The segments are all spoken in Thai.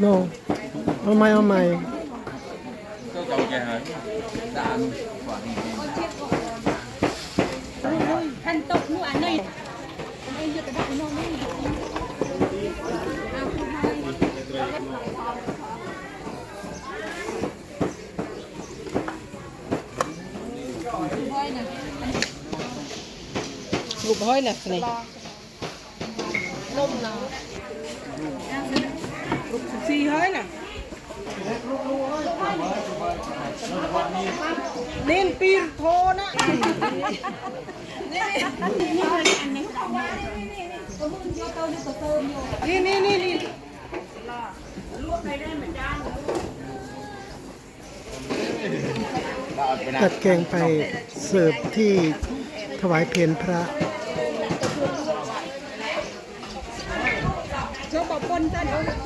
โนเอาไหมเอาไหมก็เก่าแก่หาด่านกว่า Thanh tục nu anh ơi. Anh chưa tới nó mới. ลูกห้อยน่ะนี่ลูกสี่ห้อยน่ะเน้นปีโทนะนี่นี่นี่นี่จัดแกงไปเสิร์ฟที่ถวายเพลพระ cho bà quân ta đâu มีนมูลก็มองเพื่อนเป็นคนเดียว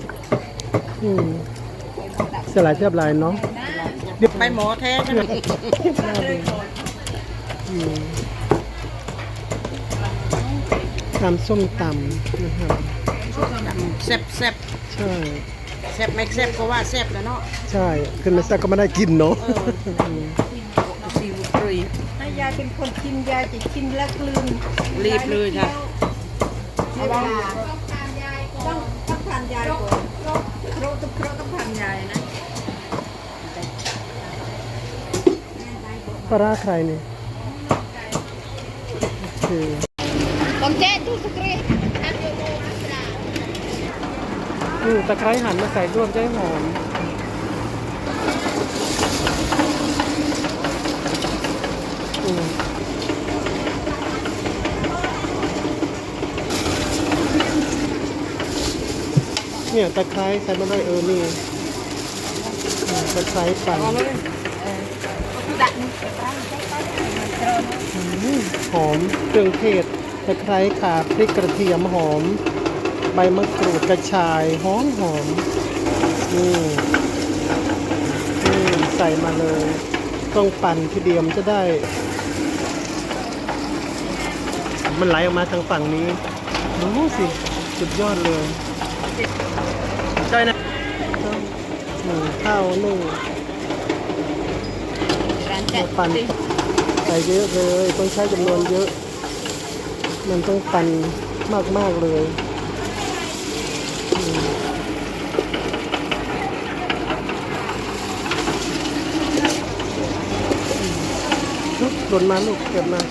อืมเสียหลายเทียบหลายเนาะไปหมอแท้ใช่ไหมน่าดูอืมตำส้มตำนะครับแซ่บแซ่บใช่แซ่บไม่แซ่บก็ว่าแซ่บแล้วเนาะใช่ขึ้นมาสักก็ไม่ได้กินเนาะซีอิ๊วฟรีถ้ายายเป็นคนกินยายจะกินแล้วกลืนรีบเลยค่ะเสียเวลาต้องต้องทานยายก่อน ครบทุกครบต้องทานยายนะปลาร้าใครเนี่ยโอเค con chết tu sukri อืมตะไคร้หั่นมาใส่ร่วมจะได้หอม อืม เนี่ยตะไคร้ใส่มาได้เออนี่ตะไคร้ปั่นหอมเครื่องเทศตะไคร้ขาพริกกระเทียมหอม ใบมะกรูดกระชายหอมหอมนี่นี่ใส่มาเลย ต้องปั่นทีเดียวจะได้ มันไหลออกมาทางฝั่งนี้ดูสิสุดยอดเลย ใช่นะหนึ่งข้าวนึ่งปั่นใส่เยอะเลยต้องใช้จำนวนเยอะ มันต้องปั่นมาก ๆ เลยลูกหล่นมาลูกเก็บมา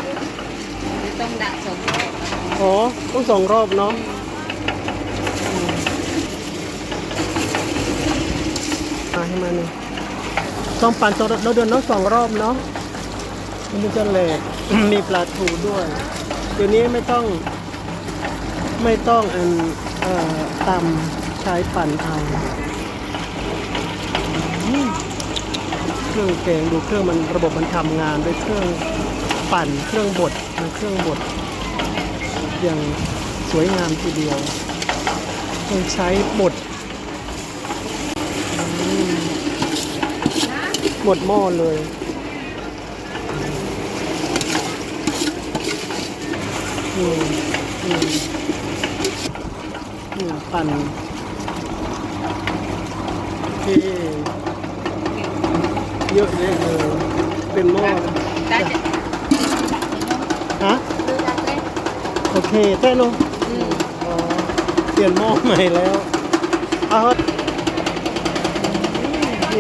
ต้องดักสองรอบอ๋อต้องสองรอบเนาะอืม มาให้มาหนึ่งต้องปั่นสองรอบเราเดินเนาะสองรอบเนาะมันจะแหลกมีปลาทูด้วย เดี๋ยวนี้ไม่ต้องไม่ต้องอันเอ่อตำใช้ปั่นเอาเครื่องแกงดูเครื่องมันระบบมันทำงานด้วยเครื่องปั่นเครื่องบดนะเครื่องบดอย่างสวยงามทีเดียวต้องใช้บด หมดหม้อเลยอืมอืมอืมปั่นเคเยอะแยะเลย เป็นหม้อฮะโอเคเต้นลงอ๋อเปลี่ยนหม้อใหม่แล้วเอา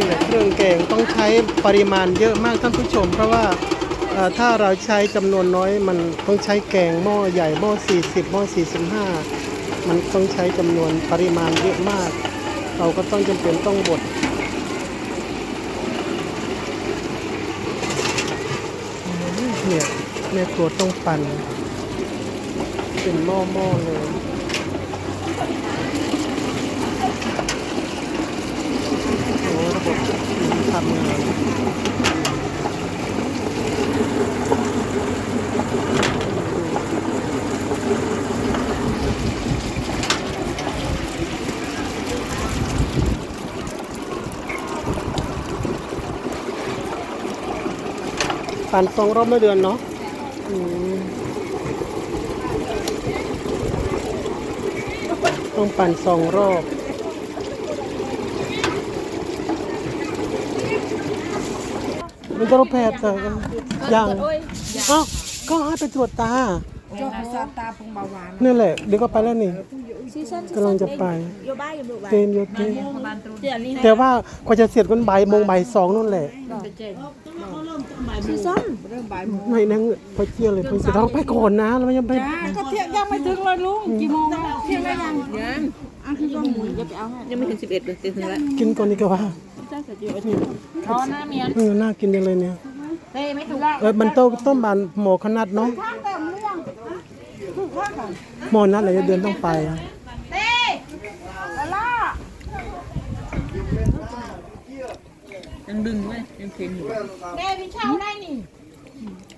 นี่แหละเครื่องแกงต้องใช้ปริมาณเยอะมากท่านผู้ชม เพราะว่าถ้าเราใช้จำนวนน้อยมันต้องใช้แกงหม้อใหญ่หม้อ 40 หม้อ 45 มันต้องใช้จำนวนปริมาณเยอะมาก เราก็ต้องจำเป็นต้องบดอืมเนี่ยแม่ครัวต้องปั่นเป็นหม้อหม้อๆเลย ปั่นสองรอบเมื่อเดือนเนาะอืมต้องปั่นสองรอบมันจะรบแพทย์แต่ยังเอ้าก็ให้ไปตรวจตา cho cái sa ta phong bào hàn นี่แหละ เดี๋ยวก็ไปแล้วนี่ กำลังจะไป vô ba vô bự เต็มโยเต็มแต่ว่ากว่าจะเสร็จกันบ่ายโมงบ่ายสองนู่นแหละ si son rơm bài một ไม่นั่งพอเที่ยงเลยเพิ่งจะต้องไปก่อนนะแล้วมันยังไป có thiện ยังไม่ถึงเลยลุงกี่โมงแล้วเที่ยงได้ยังยังอะคือก็หมุนจะไปเอาให้ยังไม่ถึงสิบเอ็ดเลยถึงแล้วกินก่อนดีกว่าอ๋อหน้าเมียนเออน่ากินจังเลยเนี่ยเต้ไม่ถูกเออมันโต้ต้มบานหมอขนาดเนาะข้างแต่ม่วงถูกข้างกันหมอนัดอะไรจะเดือนต้องไปอะ แล้วล่ะ ยังดึงไว้ยังเค็งอยู่แม่พี่เช่าได้นี่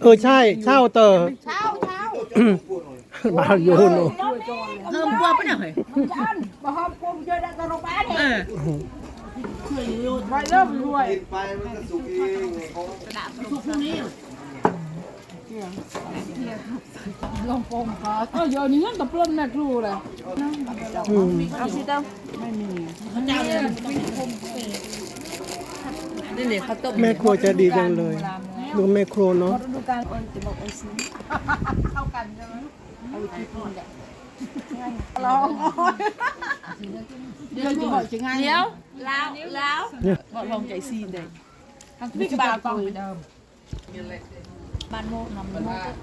เออใช่เช่าเตอเช่าเช่าบาโยนโนเริ่มกลัวปะเนี่ยเฮ้ยจันบ่หอมกลมเจอได้ตลกบ้านเออไปเริ่มรวยลองโป่งค่ะเออเดี๋ยวนี้เงินตะปล้นแม่ครูเลยอืมเอาสิเต้า นี่เนี่ยเขาต้มแม่ครัวจะดีจังเลย ดูแม่ครัวเนาะดูการเอิญจะบอกไอ้สิลองเดี๋ยวจะบอกจะไงเดี๋ยวแล้วแล้วบอกลองใจซีนเด็กพี่บ่าวต้องเดิมบ้านโมกนำโมก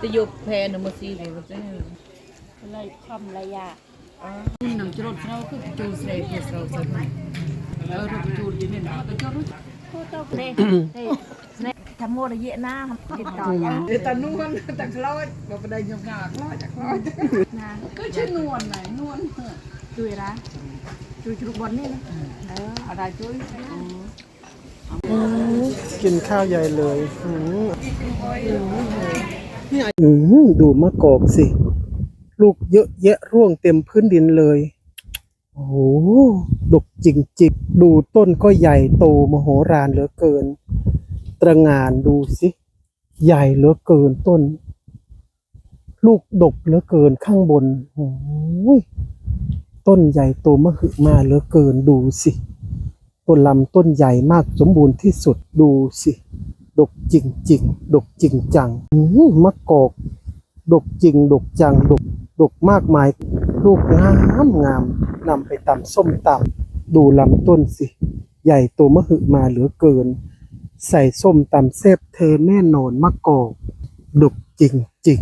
จะยกแพนหนึ่งมาซีเลยมันจะเลยทำระยะหนังจะรถเราคือจูเสร็จเราเสร็จ ทำโมระเยะหน้าติดต่อยังเดี๋ยวแต่นวลแต่คล้อยเราไปได้ยงงาคล้อยจากคล้อยนะก็ชื่อนวลไหนนวลจุยละจุยชุกบอลนี่นะเอออะไรจุยอืมกินข้าวใหญ่เลยอืมนี่อืมดูมะกอกสิ ลูกเยอะแยะร่วงเต็มพื้นดินเลย โอ้โหดกจริงๆ ดูต้นก็ใหญ่โตมโหฬารเหลือเกิน ตระหงานดูสิ ใหญ่เหลือเกินต้น ลูกดกเหลือเกินข้างบนโอ้ยต้นใหญ่โตมหึมาเหลือเกินดูสิต้นลำต้นใหญ่มากสมบูรณ์ที่สุดดูสิ ดกจริงๆดกจริงจังมะกอก ดกจริง ดกจัง ดก ดกมากมาย ลูกงามงามนำไปตำส้มตำดูลำต้นสิ ใหญ่โตมหึมาเหลือเกิน ใส่ส้มตำเซฟเธอแน่นอนมะกอกดกจริงจริง